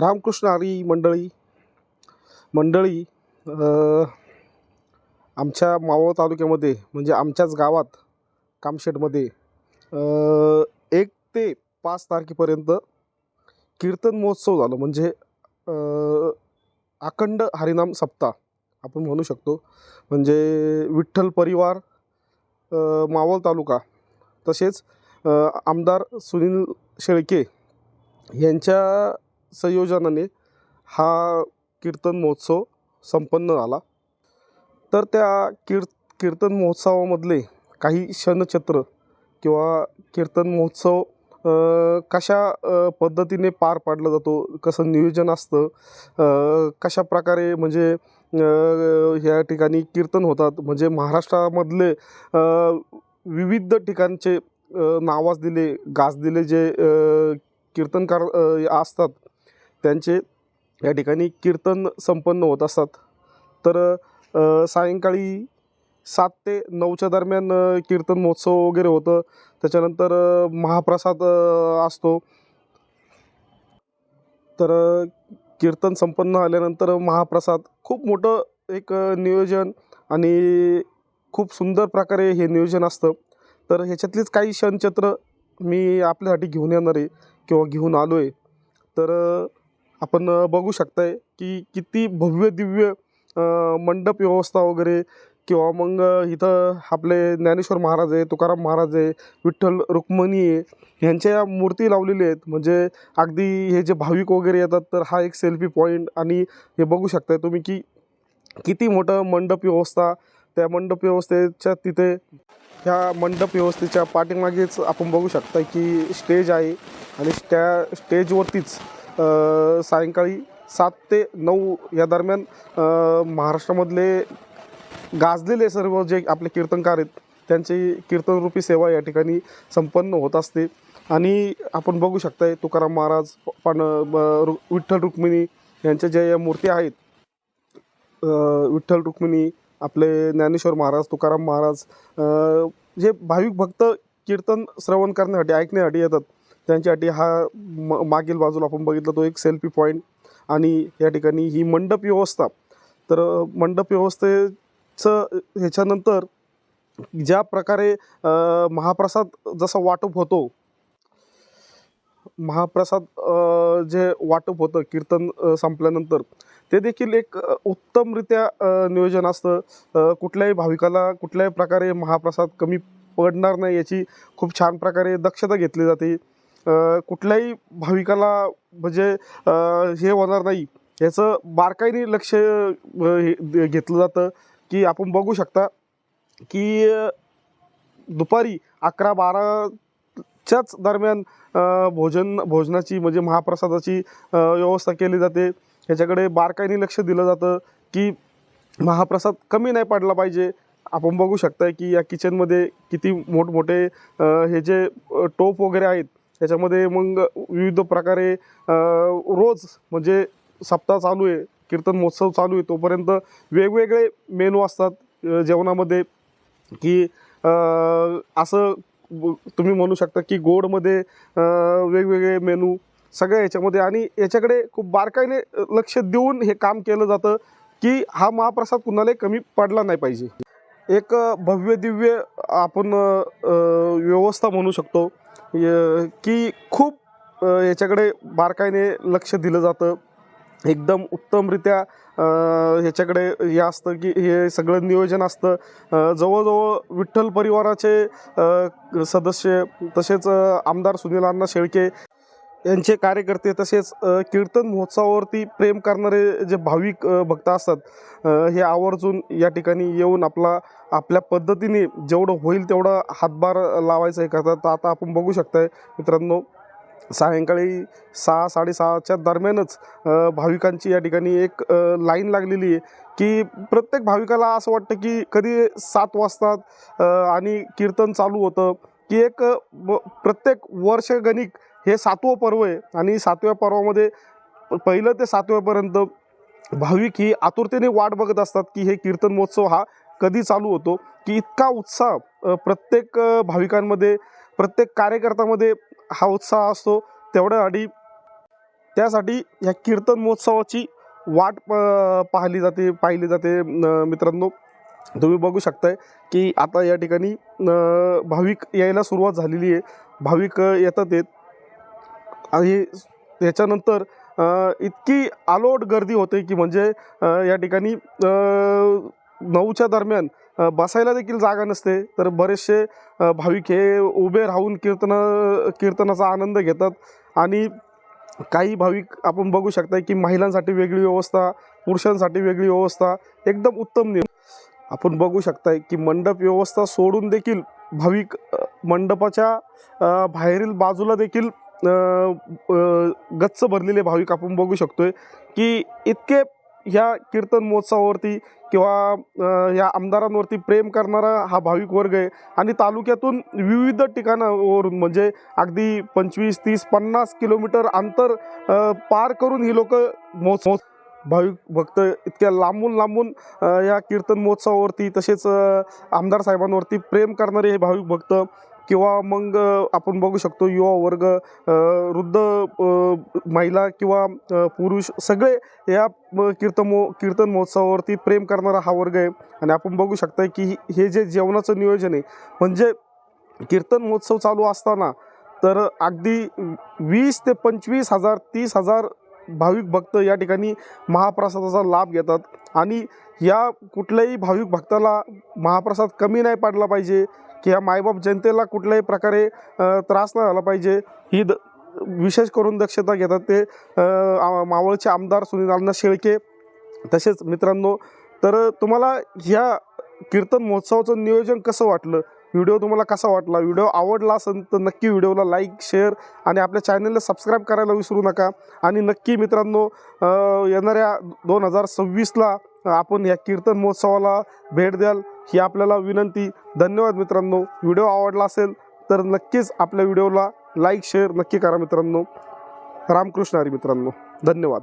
रामकृष्ण हरी मंडळी. मंडळी आमच्या मावळ तालुक्यामध्ये म्हणजे आमच्याच गावात कामशेडमध्ये एक ते पाच तारखेपर्यंत कीर्तन महोत्सव झालं. म्हणजे अखंड हरिनाम सप्ताह आपण म्हणू शकतो. म्हणजे विठ्ठल परिवार मावळ तालुका तसेच आमदार सुनील शेळके यांच्या संयोजनाने हा कीर्तन महोत्सव संपन्न झाला. तर त्या कीर् कीर्तन महोत्सवामधले काही क्षणचित्र किंवा कीर्तन महोत्सव कशा पद्धतीने पार पाडला जातो कसं नियोजन असतं कशा प्रकारे म्हणजे ह्या ठिकाणी कीर्तन होतात म्हणजे महाराष्ट्रामधले विविध ठिकाणचे नावाज दिले गाजलेले जे कीर्तनकार असतात त्यांचे या ठिकाणी कीर्तन संपन्न होत असतात. तर सायंकाळी सात ते नऊच्या दरम्यान कीर्तन महोत्सव वगैरे होतं. त्याच्यानंतर महाप्रसाद असतो. तर कीर्तन संपन्न झाल्यानंतर महाप्रसाद खूप मोठं एक नियोजन आणि खूप सुंदर प्रकारे हे नियोजन असतं. तर ह्याच्यातलीच काही क्षणचित्र मी आपल्यासाठी घेऊन येणार आहे किंवा घेऊन आलो आहे तर आपण बघू शकताय की किती भव्य दिव्य मंडप व्यवस्था वगैरे किंवा मग इथं आपले ज्ञानेश्वर महाराज आहे तुकाराम महाराज आहे विठ्ठल रुक्मणी आहे ह्यांच्या मूर्ती लावलेल्या आहेत. म्हणजे अगदी हे जे भाविक वगैरे येतात तर हा एक सेल्फी पॉईंट आणि हे बघू शकताय तुम्ही की किती मोठं मंडप व्यवस्था त्या मंडप व्यवस्थेच्या तिथे ह्या मंडप व्यवस्थेच्या पाठीमागेच आपण बघू शकता की स्टेज आहे आणि त्या स्टेजवरतीच सायंकाळी सात ते नऊ या दरम्यान महाराष्ट्रामधले गाजलेले सर्व जे आपले कीर्तनकार आहेत त्यांची कीर्तनरूपी सेवा या ठिकाणी संपन्न होत असते. आणि आपण बघू शकताय तुकाराम महाराज पण रु- विठ्ठल रुक्मिणी यांच्या ज्या या मूर्ती आहेत विठ्ठल रुक्मिणी आपले ज्ञानेश्वर महाराज तुकाराम महाराज जे भाविक भक्त कीर्तन श्रवण करण्यासाठी ऐकण्यासाठी येतात त्यांच्यासाठी हा म मागील बाजूला आपण बघितलं तो एक सेल्फी पॉईंट आणि या ठिकाणी ही मंडप व्यवस्था. तर मंडप व्यवस्थेचं ह्याच्यानंतर ज्या प्रकारे महाप्रसाद जसा वाटप होतो महाप्रसाद जे वाटप होतं कीर्तन संपल्यानंतर ते देखील एक उत्तमरित्या नियोजन असतं. कुठल्याही भाविकाला कुठल्याही प्रकारे महाप्रसाद कमी पडणार नाही याची खूप छान प्रकारे दक्षता घेतली जाते. कुठल्याही भाविकाला म्हणजे हे होणार नाही. याचं बारकाईने लक्ष हे घेतलं जातं की आपण बघू शकता की दुपारी अकरा बाराच्याच दरम्यान भोजन भोजनाची म्हणजे महाप्रसादाची व्यवस्था केली जाते. ह्याच्याकडे बारकाईने लक्ष दिलं जातं की महाप्रसाद कमी नाही पडला पाहिजे. आपण बघू शकताय की या किचनमध्ये किती मोठमोठे हे जे टोप वगैरे आहेत त्याच्यामध्ये मग विविध प्रकारे रोज म्हणजे सप्ताह चालू आहे कीर्तन महोत्सव चालू आहे तोपर्यंत वेगवेगळे मेनू असतात जेवणामध्ये. की असं तुम्ही म्हणू शकता की गोडमध्ये वेगवेगळे मेनू सगळ्या याच्यामध्ये. आणि याच्याकडे खूप बारकाईने लक्ष देऊन हे काम केलं जातं की हा महाप्रसाद कुणालाही कमी पडला नाही पाहिजे. एक भव्य दिव्य आपण व्यवस्था म्हणू शकतो. म्हणजे, की खूप याच्याकडे बारकाईने लक्ष दिलं जातं. एकदम उत्तमरित्या ह्याच्याकडे हे असतं की हे सगळं नियोजन असतं. जवळजवळ विठ्ठल परिवाराचे सदस्य तसेच आमदार सुनील अण्णा शेळके यांचे कार्यकर्ते तसेच कीर्तन महोत्सवावरती प्रेम करणारे जे भाविक भक्त असतात हे आवर्जून या ठिकाणी येऊन आपला आपल्या पद्धतीने जेवढं होईल तेवढं हातभार लावायचं हे करतात. तर आता आपण बघू शकताय मित्रांनो सायंकाळी सहा साडेसहाच्या दरम्यानच भाविकांची या ठिकाणी एक लाईन लागलेली आहे की प्रत्येक भाविकाला असं वाटतं की कधी सात वाजतात आणि कीर्तन चालू होतं की एक प्रत्येक वर्षगणिक हे सातवं पर्व आहे. आणि सातव्या पर्वामध्ये पहिलं ते सातव्यापर्यंत भाविक ही आतुरतेने वाट बघत असतात की हे कीर्तन महोत्सव हा कधी चालू होतो. की इतका उत्साह प्रत्येक भाविकांमध्ये प्रत्येक कार्यकर्त्यामध्ये हा उत्साह असतो. तेवढ्यासाठी त्यासाठी ह्या कीर्तन महोत्सवाची वाट प- पाहिली जाते पाहिली जाते न- मित्रांनो. तुम्ही बघू शकताय की आता या ठिकाणी न- भाविक यायला सुरुवात झालेली आहे. भाविक येतात आहेत. आणि त्याच्यानंतर इतकी आलोट गर्दी होते की म्हणजे या ठिकाणी नऊच्या दरम्यान बसायला देखील जागा नसते. तर बरेचसे भाविक हे उभे राहून कीर्तन कीर्तनाचा आनंद घेतात. आणि काही भाविक आपण बघू शकता की महिलांसाठी वेगळी व्यवस्था पुरुषांसाठी वेगळी व्यवस्था एकदम उत्तम नियम आपण बघू शकताय की मंडप व्यवस्था सोडून देखील भाविक मंडपाच्या बाहेरील बाजूला देखील गच्च भरलेले भाविक आपण बघू शकतोय की इतके ह्या कीर्तन महोत्सवावरती किंवा ह्या या आमदारांवरती प्रेम करणारा हा भाविक वर्ग आहे. आणि तालुक्यातून विविध ठिकाणावरून म्हणजे अगदी पंचवीस तीस पन्नास किलोमीटर अंतर पार करून ही लोक महोत्सव भाविक भक्त इतक्या लांबून लांबून या कीर्तन महोत्सवावरती तसेच आमदार साहेबांवरती प्रेम करणारे हे भाविक भक्त किंवा मग आपण बघू शकतो युवा वर्ग वृद्ध महिला किंवा पुरुष सगळे या कीर्तन मो कीर्तन महोत्सवावरती प्रेम करणारा हा वर्ग आहे. आणि आपण बघू शकता की हे जे जेवणाचं नियोजन आहे म्हणजे कीर्तन महोत्सव चालू असताना तर अगदी वीस ते पंचवीस हजार तीस हजार भाविक भक्त या ठिकाणी महाप्रसादाचा लाभ घेतात. आणि या कुठल्याही भाविक भक्ताला महाप्रसाद कमी नाही पाडला पाहिजे की या मायबाप जनतेला कुठल्याही प्रकारे त्रास नाही झाला पाहिजे ही द विशेष करून दक्षता घेतात ते मावळचे आमदार सुनील अण्णा शेळके. तसेच मित्रांनो तर तुम्हाला ह्या कीर्तन महोत्सवाचं नियोजन कसं वाटलं? व्हिडिओ तुम्हाला कसा वाटला? व्हिडिओ आवडला असेल तर नक्की व्हिडिओला लाईक शेअर आणि आपल्या चॅनलला सबस्क्राईब करायला विसरू नका. आणि नक्की मित्रांनो येणाऱ्या दोन हजार सव्वीसला आपण या कीर्तन महोत्सवाला भेट द्याल ही आपल्याला विनंती. धन्यवाद मित्रांनो. व्हिडिओ आवडला असेल तर नक्कीच आपल्या व्हिडिओला लाईक शेअर नक्की करा मित्रांनो. रामकृष्ण हरी मित्रांनो. धन्यवाद.